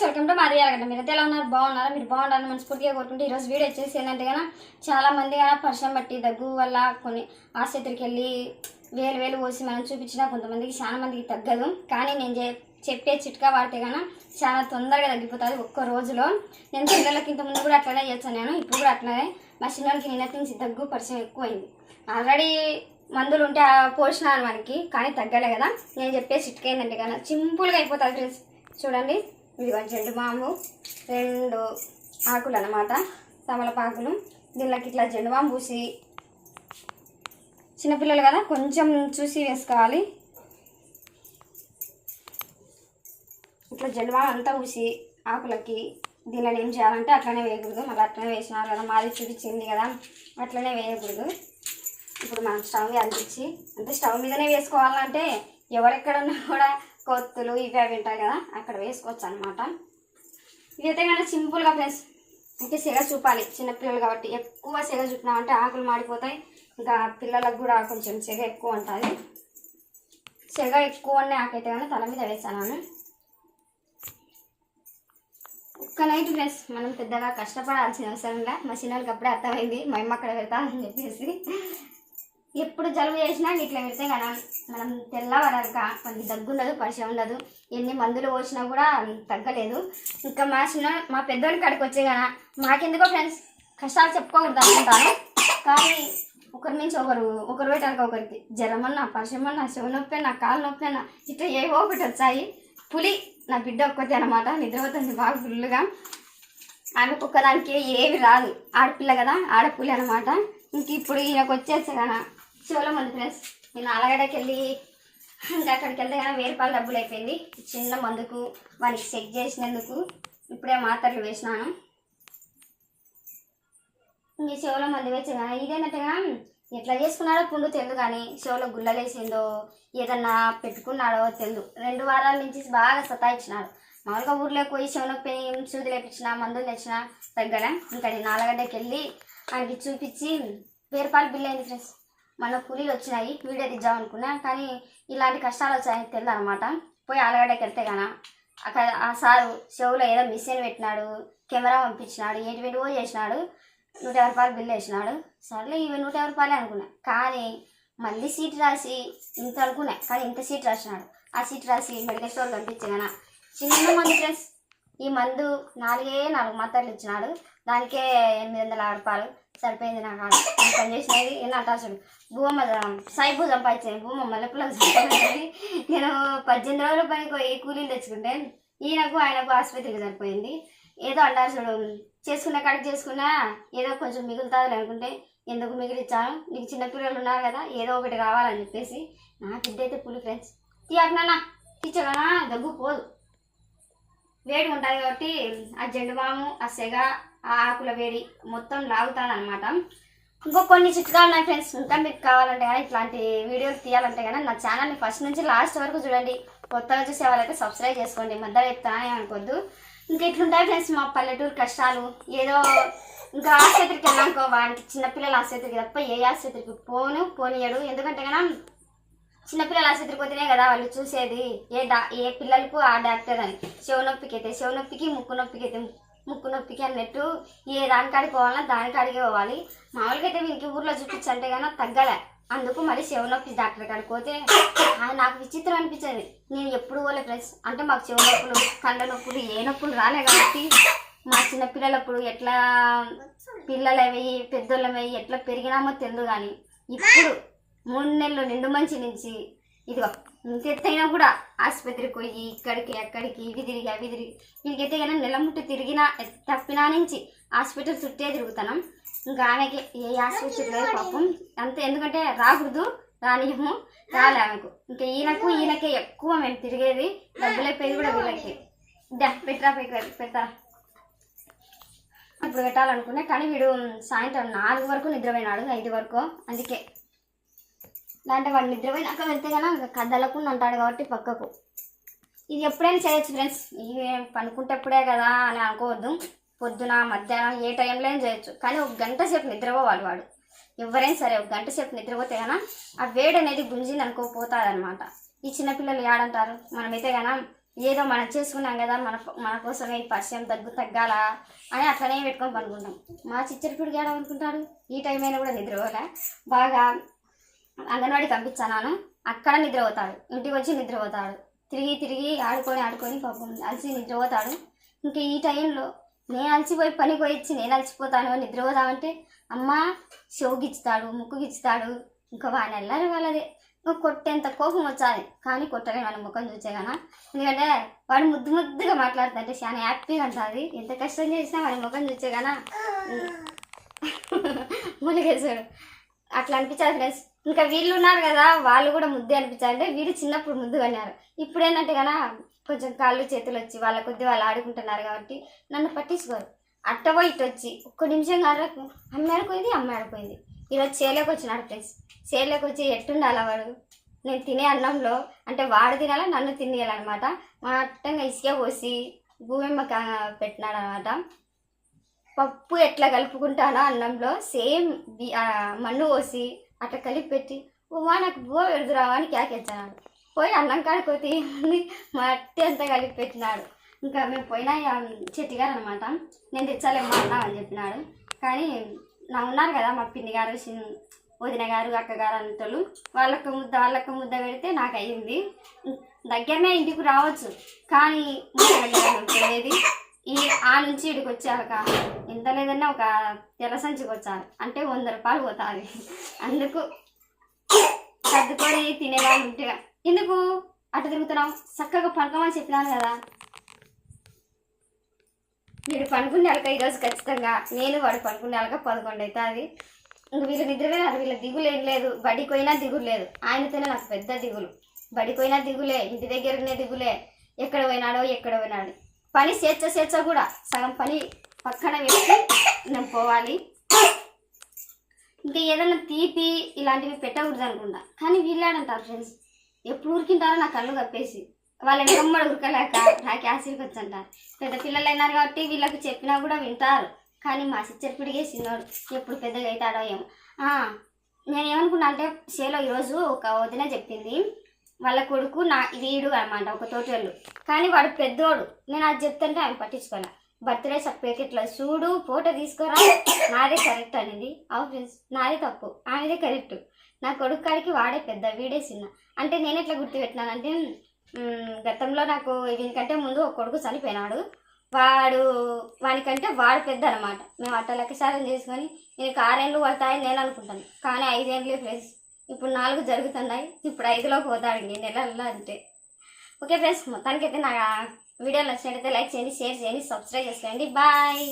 Guys welcome to మాది అరగంట మీరు అయితే ఎలా ఉన్నారు? బాగున్నారా? మీరు బాగున్నారని మనస్ఫూర్తిగా కోరుకుంటే ఈరోజు వీడియో వచ్చేసి ఏంటంటే చాలా మంది కదా బట్టి దగ్గు వల్ల కొన్ని ఆసుపత్రికి వెళ్ళి వేలు వేలు పోసి మనం చూపించినా కొంతమందికి చాలా మందికి తగ్గదు. కానీ నేను చె- చెప్పే చిట్కా వాడితే కన్నా చాలా తొందరగా తగ్గిపోతుంది ఒక్క రోజులో. నేను పిల్లలకి ఇంత ముందు కూడా అట్లనే చేస్తాను నేను ఇప్పుడు కూడా అట్లనే. మా చిన్నోడికి నిన్న నుంచి దగ్గు పరిచయం ఎక్కువైంది. ఆల్రెడీ మందులు ఉంటే ఆ పోషణాలు మనకి కానీ తగ్గలే కదా. నేను చెప్పే చిట్కా ఏంటంటే కన్నా సింపుల్గా అయిపోతుంది ఫ్రెండ్స్. చూడండి. ఇది చెండు మాము రెండు ఆకులు అనమాట తమలపాకులు దీనిలోకి ఇట్లా జెండు మాము పూసి చిన్నపిల్లలు కదా కొంచెం చూసి వేసుకోవాలి. ఇట్లా జెండు మామ అంతా పూసి ఆకులకి దీనిలో ఏం చేయాలంటే అట్లనే వేయకూడదు. మళ్ళీ అట్లనే వేసినారు కదా మాది చూపించింది కదా అట్లనే వేయకూడదు. ఇప్పుడు మనం స్టవ్ మీద అంటించి అంటే స్టవ్ మీదనే వేసుకోవాలంటే ఎవరెక్కడ ఉన్నా కూడా కొత్తులు ఇవి అవి ఉంటాయి కదా అక్కడ వేసుకోవచ్చు అనమాట ఇదైతే కానీ సింపుల్గా ఫ్రెండ్స్ అంటే సెగ చూపాలి. చిన్నపిల్లలు కాబట్టి ఎక్కువ సెగ చూపినామంటే ఆకులు మాడిపోతాయి. ఇంకా పిల్లలకు కూడా కొంచెం సెగ ఎక్కువ ఉంటుంది. సెగ ఎక్కువ ఉన్న ఆకైతే కానీ తల మీద వేసాను ఒక్క నైట్ ఫ్రెండ్స్ మనం పెద్దగా కష్టపడాల్సిన అవసరంగా మా చిన్నోళ్ళకి అప్పుడే అర్థమైంది మా అమ్మ అక్కడ పెడతా అని చెప్పేసి. ఎప్పుడు జలుబు చేసినా ఇట్లా పెడితే కదా మనం తెల్లవరక మనకి దగ్గు ఉండదు పరిచయం ఉండదు. ఎన్ని మందులు పోసినా కూడా తగ్గలేదు. ఇంకా మా చిన్న మా పెద్దవాళ్ళకి కాడికి వచ్చే కదా మాకెందుకో ఫ్రెండ్స్ కష్టాలు చెప్పుకోకూడదు అనుకుంటాను. కానీ ఒకరి నుంచి ఒకరు ఒకరు పెట్టాలి ఒకరికి జ్వరమన్నా పరిచయమన్నా పరిచయం చెవు నొప్పి నా కాలు నొప్పి అన్నా ఇట్లా ఏవో ఒకటి వచ్చాయి. పులి నా బిడ్డ ఒక్కటి అనమాట నిద్రపోతుంది బాగా ఫుల్గా ఆమెకు ఒక్కదానికి ఏవి రాదు. ఆడపిల్ల కదా ఆడపులి అనమాట ఇంక ఇప్పుడు ఈయనకు వచ్చేసి కదా చెవులో మంది ఫ్రెండ్స్ నేను అలగడకి వెళ్ళి ఇంకా అక్కడికి వెళ్తే కానీ రూపాయలు డబ్బులు అయిపోయింది. చిన్న మందుకు వానికి చెక్ చేసినందుకు ఇప్పుడే మాత్రలు వేసినాను. ఇంక చెవులో మంది వేసి కానీ ఎట్లా చేసుకున్నాడో పుండు తెలుదు కానీ చెవులో గుళ్ళలేసిందో ఏదన్నా పెట్టుకున్నాడో తెలుదు. రెండు వారాల నుంచి బాగా సతాయించినాడు మామూలుగా ఊర్లోకి పోయి చెవునొప్పి సూది లేపించిన మందులు తెచ్చిన తగ్గడం ఇంకా నేను నాలుగడ్డకి వెళ్ళి ఆయనకి చూపించి వేరు బిల్లు బిల్ అయింది ఫ్రెండ్స్ మన కూలీలు వచ్చినాయి వీడియో తీద్దాం అనుకున్నా కానీ ఇలాంటి కష్టాలు వచ్చాయని తెలియదు అనమాట పోయి ఆలగడ్డకి వెళ్తే కానీ అక్కడ ఆ సారు చెవులో ఏదో మిషన్ పెట్టినాడు కెమెరా పంపించినాడు ఏంటివేంటివో చేసినాడు నూట యాభై రూపాయలు బిల్లు వేసినాడు. సర్లే ఇవి నూట యాభై రూపాయలే అనుకున్నా. కానీ మళ్ళీ సీట్ రాసి ఇంత అనుకున్నా కానీ ఇంత సీట్ రాసినాడు. ఆ సీట్ రాసి మెడికల్ స్టోర్ పంపించగాన చిన్న మందు ఫ్రెండ్స్ ఈ మందు నాలుగే నాలుగు మాత్రలు ఇచ్చినాడు. దానికే ఎనిమిది వందల రూపాయలు. సరిపోయింది నాకు నేను పని చేసినది ఏంటంటే అసలు సాయి సాయిబు సంపాదించాను భూమ మల్లెపులకు సంపాదించింది నేను పద్దెనిమిది రోజుల పనికి పోయి కూలీలు తెచ్చుకుంటే ఈయనకు ఆయనకు ఆసుపత్రికి సరిపోయింది. ఏదో అంటారు చూడు చేసుకున్న కాడికి చేసుకున్నా ఏదో కొంచెం మిగులుతుంది అనుకుంటే ఎందుకు మిగిలిచ్చాను? నీకు చిన్నపిల్లలు ఉన్నారు కదా ఏదో ఒకటి రావాలని చెప్పేసి నా బిడ్డ పులి ఫ్రెండ్స్ తీయకనా తీర్చడనా దగ్గు పోదు. వేడి ఉంటుంది కాబట్టి ఆ జెండు మాము ఆ సెగ ఆ ఆకుల వేడి మొత్తం లాగుతాను అనమాట ఇంకో కొన్ని చిట్కాలు ఉన్నాయి ఫ్రెండ్స్ ఇంకా మీకు కావాలంటే కానీ ఇట్లాంటి వీడియోస్ తీయాలంటే కానీ నా ఛానల్ని ఫస్ట్ నుంచి లాస్ట్ వరకు చూడండి. కొత్తగా చూసే వాళ్ళైతే సబ్స్క్రైబ్ చేసుకోండి. మధ్యలో చెప్తానే అనుకోద్దు. ఇంకా ఇట్లుంటాయి ఫ్రెండ్స్ మా పల్లెటూరు కష్టాలు. ఏదో ఇంకా ఆసుపత్రికి వెళ్ళానుకో వాడికి చిన్నపిల్లల ఆసుపత్రికి తప్ప ఏ ఆసుపత్రికి పోను పోనీయడు. ఎందుకంటే కన్నా చిన్నపిల్లల ఆసుపత్రికి పోతేనే కదా వాళ్ళు చూసేది. ఏ డా ఏ పిల్లలకు ఆ డాక్టర్ అని. చెవు నొప్పికి అయితే చెవు నొప్పికి ముక్కు నొప్పికి అయితే ముక్కు నొప్పికి అన్నట్టు ఏ దానికాడికి పోవాలన్నా దానికాడికి పోవాలి. మామూలుగా అయితే వీనికి ఊర్లో చూపించంటే కానీ తగ్గలే. అందుకు మళ్ళీ చెవు నొప్పి డాక్టర్ కాడికి పోతే ఆయన నాకు విచిత్రం అనిపించేది. నేను ఎప్పుడు పోలే ఫ్రెండ్స్. అంటే మాకు చెవు నొప్పులు కళ్ళ నొప్పులు ఏ నొప్పులు రాలే కాబట్టి మా చిన్న పిల్లలప్పుడు ఎట్లా పిల్లలవి పెద్దోళ్ళవి ఎట్లా పెరిగినామో తెలియదు కానీ ఇప్పుడు మూడు నెలలు నిండు మంచి నుంచి ఇదిగో ఇంకెత్తైనా కూడా ఆసుపత్రికి పోయి ఇక్కడికి అక్కడికి ఇవి తిరిగి అవి తిరిగి. వీడికైతే కానీ నెల ముట్టు తిరిగినా తప్పినా నుంచి హాస్పిటల్ చుట్టే తిరుగుతాం ఇంకా ఆమెకి ఏ ఆసుపత్రి లేదు పాపం. అంతే ఎందుకంటే రాకూడదు రానియము రాలే ఆమెకు. ఇంకా ఈయనకు ఈయనకే ఎక్కువ మేము తిరిగేది డబ్బులు అయిపోయేది కూడా వీళ్ళకి. పెట్టరా పెడతారా ఇప్పుడు పెట్టాలనుకున్నా కానీ వీడు సాయంత్రం నాలుగు వరకు నిద్రపోయినాడు ఐదు వరకు. అందుకే దాంట్లో వాడు నిద్రపోయినాక వెళ్తే కనుక కదలకుండా ఉంటాడు కాబట్టి పక్కకు. ఇది ఎప్పుడైనా చేయొచ్చు ఫ్రెండ్స్ ఇవి పనుకుంటేప్పుడే కదా అని అనుకోవద్దు. పొద్దున మధ్యాహ్నం ఏ టైంలో చేయొచ్చు. కానీ ఒక గంట సేపు నిద్రపోవాలి వాడు. ఎవరైనా సరే ఒక గంట సేపు నిద్రపోతే కనుక ఆ వేడి అనేది గుంజింది అనుకోపోతుంది అనమాట ఈ చిన్నపిల్లలు ఏడంటారు? మనమైతే కనుక ఏదో మనం చేసుకున్నాం కదా మన మన కోసమే ఈ పరిచయం తగ్గు తగ్గాల అని అట్లనే పెట్టుకొని పనుకుంటాం మా చిచ్చరిపుడు గాడు అనుకుంటాడు ఈ టైం అయినా కూడా నిద్రపోలే బాగా అంగన్వాడి పంపించాను అక్కడ నిద్రపోతాడు. ఇంటికి వచ్చి నిద్రపోతాడు. తిరిగి తిరిగి ఆడుకొని ఆడుకొని పాపం అలసి నిద్రపోతాడు. ఇంకా ఈ టైంలో నేను అలసిపోయి పనికి పోయి ఇచ్చి నేను అలసిపోతాను నిద్రపోతామంటే అమ్మ చెవు ముక్కుగిచ్చుతాడు ఇంకా వాడిని వెళ్ళారు వాళ్ళదే. కొట్టేంత కోపం వచ్చాలి కానీ కొట్టలే మన ముఖం చూసే కదా ఎందుకంటే వాడు ముద్దు ముద్దుగా మాట్లాడుతుంటే చాలా హ్యాపీగా ఉంటుంది. ఎంత కష్టం చేసినా వాడి ముఖం చూసే కదా అట్లా అనిపించాలి ఫ్రెండ్స్. ఇంకా వీళ్ళు ఉన్నారు కదా వాళ్ళు కూడా ముద్దు అనిపించాలంటే వీళ్ళు చిన్నప్పుడు ముద్దు అన్నారు. ఇప్పుడు ఏంటంటే కదా కొంచెం కాళ్ళు చేతులు వచ్చి వాళ్ళ కొద్ది వాళ్ళు ఆడుకుంటున్నారు కాబట్టి నన్ను పట్టించుకోరు. అట్టవో ఇటు వచ్చి ఒక్క నిమిషం కాదు అమ్మాయి పోయింది అమ్మాయి పోయింది ఈరోజు చేలోకి వచ్చినాడు ఫ్రెండ్స్. చేలోకి వచ్చి ఎట్టుండాలా వాడు? నేను తినే అన్నంలో అంటే వాడు తినాలా నన్ను తినేయాలన్నమాట. మొత్తంగా ఇసుక పోసి భూమిమ్మ పెట్టినాడు అనమాట పప్పు ఎట్లా కలుపుకుంటానో అన్నంలో సేమ్ బి- మన్ను పోసి అట్లా కలిపి పెట్టి ఉమా నాకు బువ్వ పెడుదురావా అని క్యాకెచ్చాడు పోయి అన్నం కాడిపోతే మా మట్టి అంతా కలిపి పెట్టినాడు. ఇంకా మేము పోయినా చెట్టి గారు అనమాట నేను తెచ్చాలేమో అన్నా అని చెప్పినాడు. కానీ నా ఉన్నారు కదా మా పిన్ని గారు వదిన గారు అక్కగారు అంతలు వాళ్ళకు ముద్ద వాళ్ళకు ముద్ద పెడితే నాకు అయ్యింది. దగ్గరనే ఇంటికి రావచ్చు. కానీ ముద్ద పెట్టాలి ఈ ఆ నుంచి ఇక్కడికి వచ్చాక ఎంత లేదన్నా ఒక తెల్ల సంచికి వచ్చారు. అంటే వంద రూపాయలు పోతుంది. అందుకు సర్దుకొని తినేవాళ్ళు ఉంటే ఎందుకు? అటు తిరుగుతున్నావు? చక్కగా పనుకోమని చెప్పినాను కదా. వీడు పనుకునే వాళ్ళక ఈరోజు ఖచ్చితంగా నేను వాడు పనుకునే పదకొండు అవుతుంది ఇంక వీళ్ళు నిద్రపోయినారు. వీళ్ళ దిగులు ఏం లేదు. బడికి పోయినా దిగులు లేదు. ఆయనతోనే నాకు పెద్ద దిగులు. బడికి పోయినా దిగులే. ఇంటి దగ్గరనే దిగులే. ఎక్కడ పోయినాడో ఎక్కడ పోయినాడు. పని స్వేచ్ఛ స్వేచ్ఛ కూడా సగం పని పక్కన పెట్టి నేను పోవాలి. ఇంకా ఏదైనా తీపి ఇలాంటివి పెట్టకూడదు అనుకుంటా. కానీ వీళ్ళాడంటారు ఫ్రెండ్స్ ఎప్పుడు ఊరికింటారో నా కళ్ళు కప్పేసి. వాళ్ళ ఎమ్మడి ఉరకలేక నాకు యాసిడ్కి వచ్చంటారు పెద్ద పిల్లలు అయినారు కాబట్టి వీళ్ళకి చెప్పినా కూడా వింటారు. కానీ మా సిచ్చర్ పిడిగే చిన్నోడు ఎప్పుడు పెద్దగా అవుతాడో ఏమో. నేను ఏమనుకున్నా అంటే షేలో ఈరోజు ఒక వదిన చెప్పింది. వాళ్ళ కొడుకు నా వీడు అనమాట ఒక తోటోళ్ళు. కానీ వాడు పెద్దోడు. నేను అది చెప్తుంటే ఆయన పట్టించుకోలే. బర్త్డే సర్టిఫికెట్లో చూడు ఫోటో తీసుకోరా? నాదే కరెక్ట్ అనేది. అవు ఫ్రెండ్స్ నాదే తప్పు. ఆమెదే కరెక్ట్. నా కొడుకు కాడికి వాడే పెద్ద వీడే చిన్న. అంటే నేను ఎట్లా గుర్తుపెట్టినానంటే గతంలో నాకు దీనికంటే ముందు ఒక కొడుకు చనిపోయినాడు. వాడు వానికంటే వాడు పెద్ద అనమాట. మేము అట్ట లెక్కసారం చేసుకొని నేను ఆరేళ్ళు పడతాయని నేను అనుకుంటాను. కానీ ఐదేళ్ళు ఫ్రెండ్స్. ఇప్పుడు నాలుగు జరుగుతున్నాయి. ఇప్పుడు ఐదులోకి పోతాడు ఈ నెలల్లో అంటే. ఓకే ఫ్రెండ్స్ మొత్తానికైతే నా వీడియో నచ్చినట్టయితే లైక్ చేయండి షేర్ చేయండి సబ్స్క్రైబ్ చేసుకోండి. బాయ్!